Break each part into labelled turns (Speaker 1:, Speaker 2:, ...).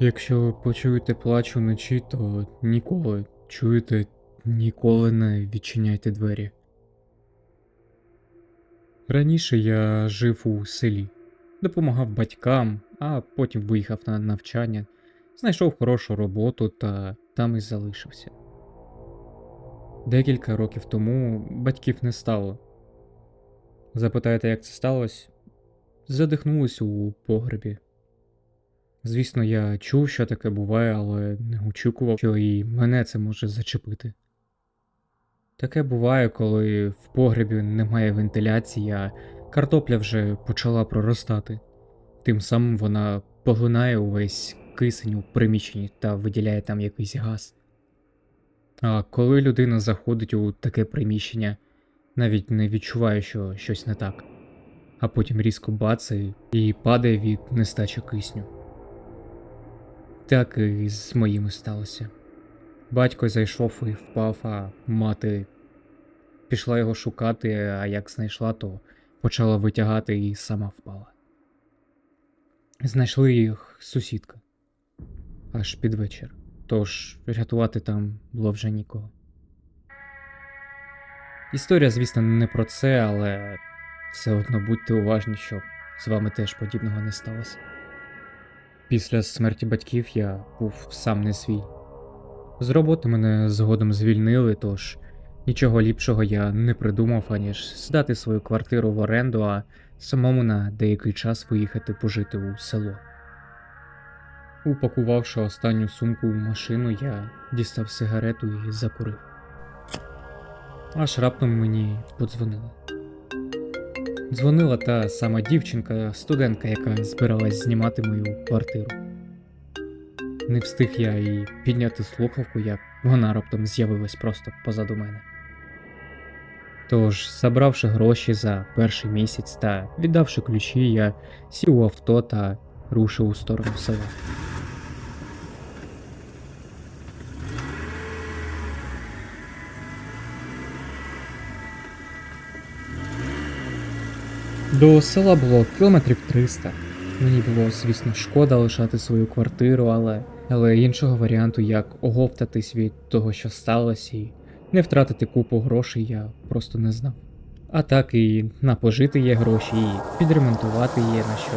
Speaker 1: Якщо почуєте плач уночі, то ніколи, чуєте, ніколи не відчиняйте двері. Раніше я жив у селі, допомагав батькам, а потім виїхав на навчання, знайшов хорошу роботу та там і залишився. Декілька років тому батьків не стало. Запитаєте, як це сталося? Задихнулись у погребі. Звісно, я чув, що таке буває, але не очікував, що і мене це може зачепити. Таке буває, коли в погребі немає вентиляції, а картопля вже почала проростати. Тим самим вона поглинає увесь кисень у приміщенні та виділяє там якийсь газ. А коли людина заходить у таке приміщення, навіть не відчуває, що щось не так, а потім різко бацає і падає від нестачі кисню. Так і з моїми сталося. Батько зайшов і впав, а мати пішла його шукати, а як знайшла, то почала витягати і сама впала. Знайшли їх сусідка аж під вечір, тож рятувати там було вже нікого. Історія, звісно, не про це, але все одно будьте уважні, щоб з вами теж подібного не сталося. Після смерті батьків я був сам не свій. З роботи мене згодом звільнили, тож нічого ліпшого я не придумав, аніж здати свою квартиру в оренду, а самому на деякий час виїхати пожити у село. Упакувавши останню сумку в машину, я дістав сигарету і закурив. Аж раптом мені подзвонили. Дзвонила та сама дівчинка, студентка, яка збиралась знімати мою квартиру. Не встиг я і підняти слухавку, як вона раптом з'явилась просто позаду мене. Тож, забравши гроші за перший місяць та віддавши ключі, я сів у авто та рушив у сторону села. До села було кілометрів 300. Мені було, звісно, шкода лишати свою квартиру, але, але іншого варіанту, як оговтатись від того, що сталося, і не втратити купу грошей, я просто не знав. А так і на пожити є гроші, і підремонтувати є на що.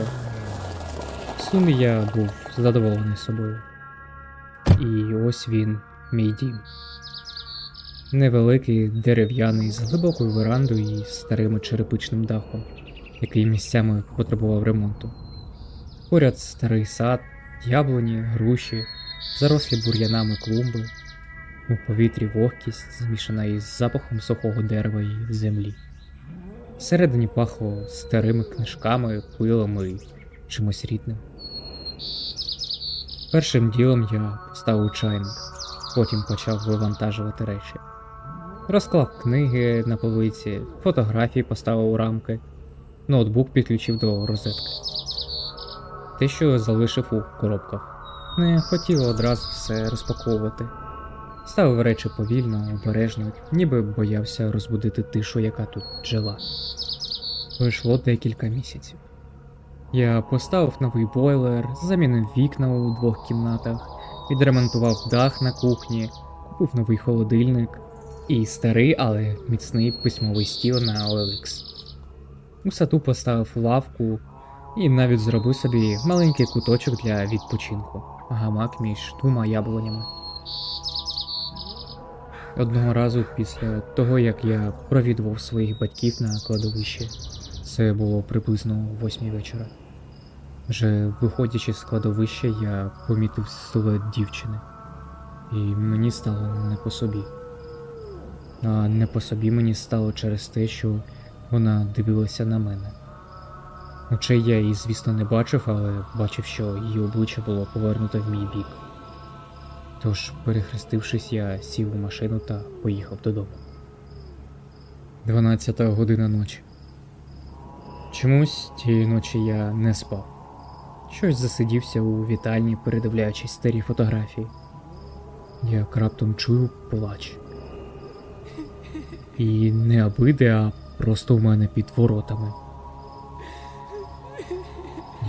Speaker 1: В сумі я був задоволений собою. І ось він, мій дім. Невеликий дерев'яний з глибокою верандою і старим черепичним дахом який місцями потребував ремонту. Поряд старий сад, яблуні, груші, зарослі бур'янами клумби, у повітрі вогкість, змішана із запахом сухого дерева і землі. Всередині пахло старими книжками, пилами і чимось рідним. Першим ділом я поставив чайник, потім почав вивантажувати речі. Розклав книги на полиці, фотографії поставив у рамки, ноутбук підключив до розетки. Те, що залишив у коробках. Не хотів одразу все розпаковувати. Ставив речі повільно, обережно, ніби боявся розбудити тишу, яка тут жила. Пройшло декілька місяців. Я поставив новий бойлер, замінив вікна у двох кімнатах, відремонтував дах на кухні, купив новий холодильник і старий, але міцний письмовий стіл на OLX. У саду поставив лавку і навіть зробив собі маленький куточок для відпочинку, гамак між двома яблунями. Одного разу після того, як я провідував своїх батьків на кладовище, це було приблизно восьмій вечора. Вже виходячи з кладовища, я помітив силует дівчини, і мені стало не по собі. А не по собі мені стало через те, що вона дивилася на мене. Очей я її, звісно, не бачив, але бачив, що її обличчя було повернуте в мій бік. Тож, перехрестившись, я сів у машину та поїхав додому. 12 година ночі. Чомусь тієї ночі я не спав. Щось засидівся у вітальні, передивляючись старі фотографії. Як раптом чую плач. І не обиде, а просто в мене під воротами.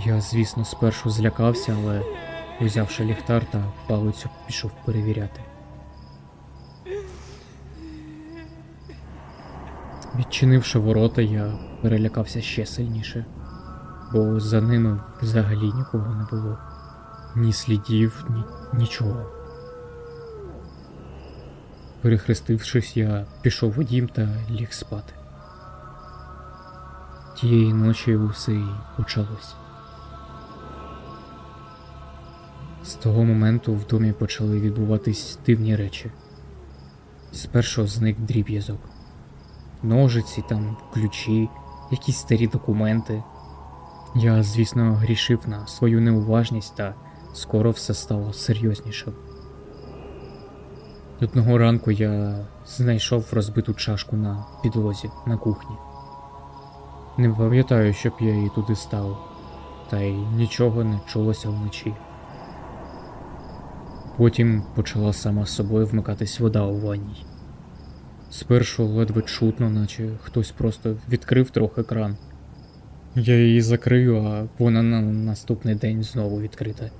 Speaker 1: Я, звісно, спершу злякався, але Узявши ліхтар та палицю, пішов перевіряти. Відчинивши ворота, я перелякався ще сильніше, бо за ними взагалі нікого не було. Ні слідів, ні нічого. Перехрестившись, я пішов у дім та ліг спати. Тієї ночі усе і почалось. З того моменту в домі почали відбуватись дивні речі. Спершу зник дріб'язок. Ножиці, там, ключі, якісь старі документи. Я, звісно, грішив на свою неуважність, та скоро все стало серйознішим. Одного ранку я знайшов розбиту чашку на підлозі на кухні. Не пам'ятаю, щоб я її туди ставив, та й нічого не чулося вночі. Потім почала сама собою вмикатись вода у ванній. Спершу ледве чутно, наче хтось просто відкрив трохи кран. Я її закрию, а вона на наступний день знову відкрита.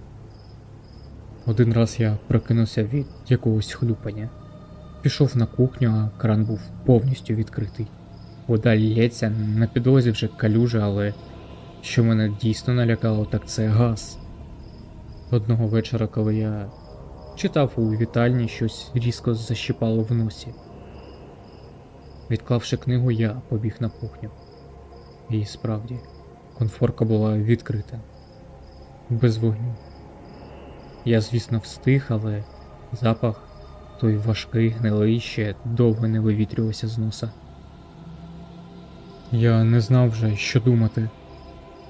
Speaker 1: Один раз я прокинувся від якогось хлюпання. Пішов на кухню, а кран був повністю відкритий. Вода лється, на підлозі вже калюжа, але що мене дійсно налякало, так це газ. Одного вечора, коли я читав у вітальні, щось різко защипало в носі. Відклавши книгу, я побіг на кухню. І справді, конфорка була відкрита, без вогню. Я, звісно, встиг, але запах той важкий, гнилий ще довго не вивітрювався з носа. Я не знав вже, що думати.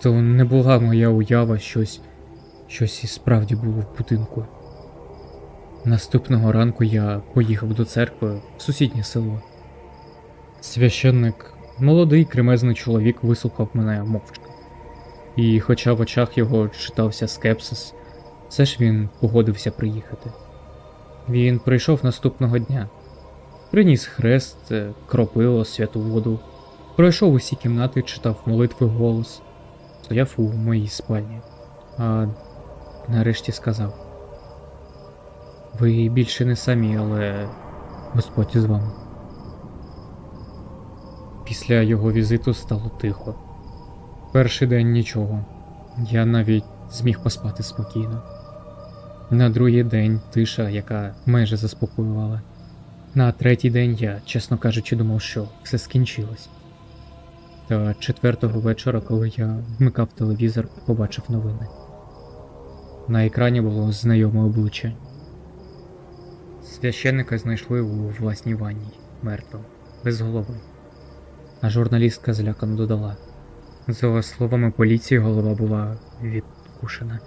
Speaker 1: То не була моя уява щось, щось і справді було в будинку. Наступного ранку я поїхав до церкви в сусіднє село. Священник, молодий кремезний чоловік, вислухав мене мовчки. І, хоча в очах його читався скепсис, все ж він погодився приїхати. Він прийшов наступного дня, приніс хрест, е, кропило, святу воду, пройшов усі кімнати, читав молитви голос, стояв у моїй спальні, а нарешті сказав: Ви більше не самі, але Господь з вами. Після його візиту стало тихо. Перший день нічого. Я навіть зміг поспати спокійно. На другий день тиша, яка майже заспокоювала. На третій день я, чесно кажучи, думав, що все скінчилось. Та четвертого вечора, коли я вмикав телевізор, побачив новини. На екрані було знайоме обличчя. Священника знайшли у власній ванній, мертвим, без голови. А журналістка злякано додала. За словами поліції, голова була відкушена.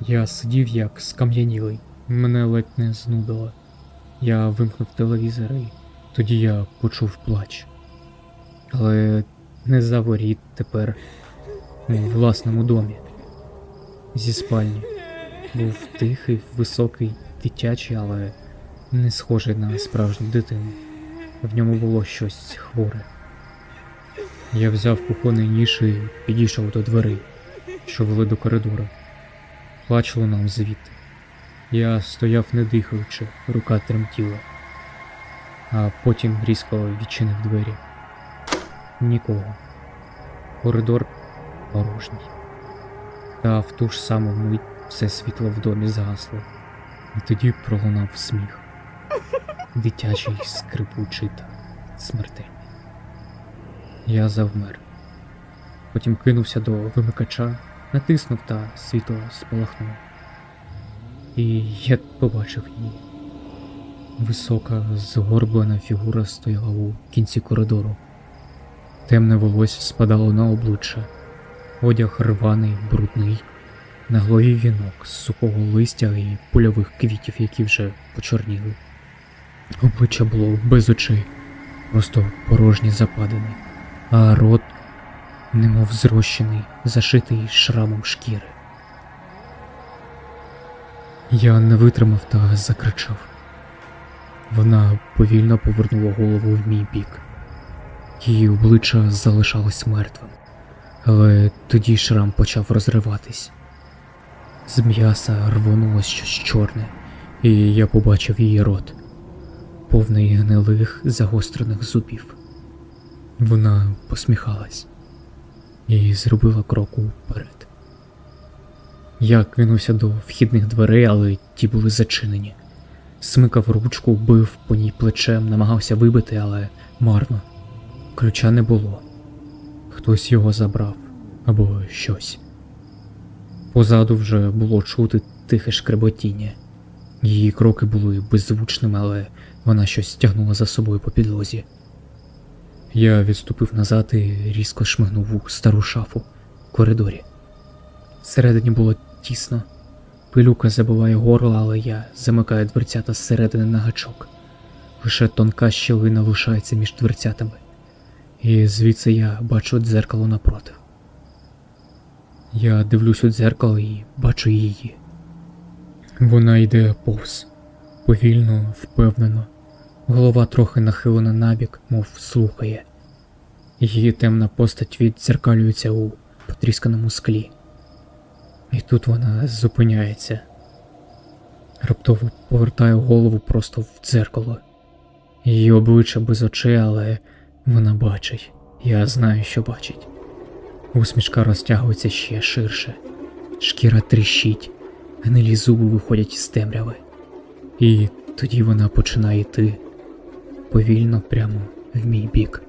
Speaker 1: Я сидів як скам'янілий, мене ледь не знудило. Я вимкнув телевізор і тоді я почув плач. Але не за воріт тепер у власному домі. Зі спальні. Був тихий, високий, дитячий, але не схожий на справжню дитину. В ньому було щось хворе. Я взяв кухонний ніж і підійшов до дверей, що вели до коридору. Плач лунав звідти. Я стояв не дихаючи, рука тремтіла, а потім різко відчинив двері. Нікого. Коридор порожній. Та в ту ж саму мить все світло в домі згасло, і тоді пролунав сміх. Дитячий, скрипучий та смертельний. Я завмер. Потім кинувся до вимикача, натиснув та світло спалахнуло. І я побачив її. Висока, згорблена фігура стояла у кінці коридору. Темне волосся спадало на обличчя, одяг рваний, брудний, на голові вінок з сухого листя і польових квітів, які вже почорніли. Обличчя було без очей, просто порожні западини, а рот, немов зрощений, зашитий шрамом шкіри. Я не витримав та закричав. Вона повільно повернула голову в мій бік. Її обличчя залишалось мертвим, але тоді шрам почав розриватись. З м'яса рвонулось щось чорне, і я побачив її рот, повний гнилих загострених зубів. Вона посміхалась і зробила крок уперед. Я кинувся до вхідних дверей, але ті були зачинені. Смикав ручку, бив по ній плечем, намагався вибити, але марно. Ключа не було. Хтось його забрав або щось. Позаду вже було чути тихе шкреботіння. Її кроки були беззвучними, але вона щось тягнула за собою по підлозі. Я відступив назад і різко шмигнув у стару шафу в коридорі. Всередині було тісно. Пилюка забиває горло, але я замикаю дверцята зсередини на гачок. Лише тонка щілина лишається між дверцятами. І звідси я бачу дзеркало напротив. Я дивлюсь у дзеркало і бачу її. Вона йде повз, повільно, впевнено. Голова трохи нахилена набік, мов слухає. Її темна постать віддзеркалюється у потрісканому склі. І тут вона зупиняється. Раптово повертаю голову просто в дзеркало. Її обличчя без очей, але вона бачить. Я знаю, що бачить. Усмішка розтягується ще ширше. Шкіра тріщить, гнилі зуби виходять із темряви. І тоді вона починає йти повільно прямо в мій бік.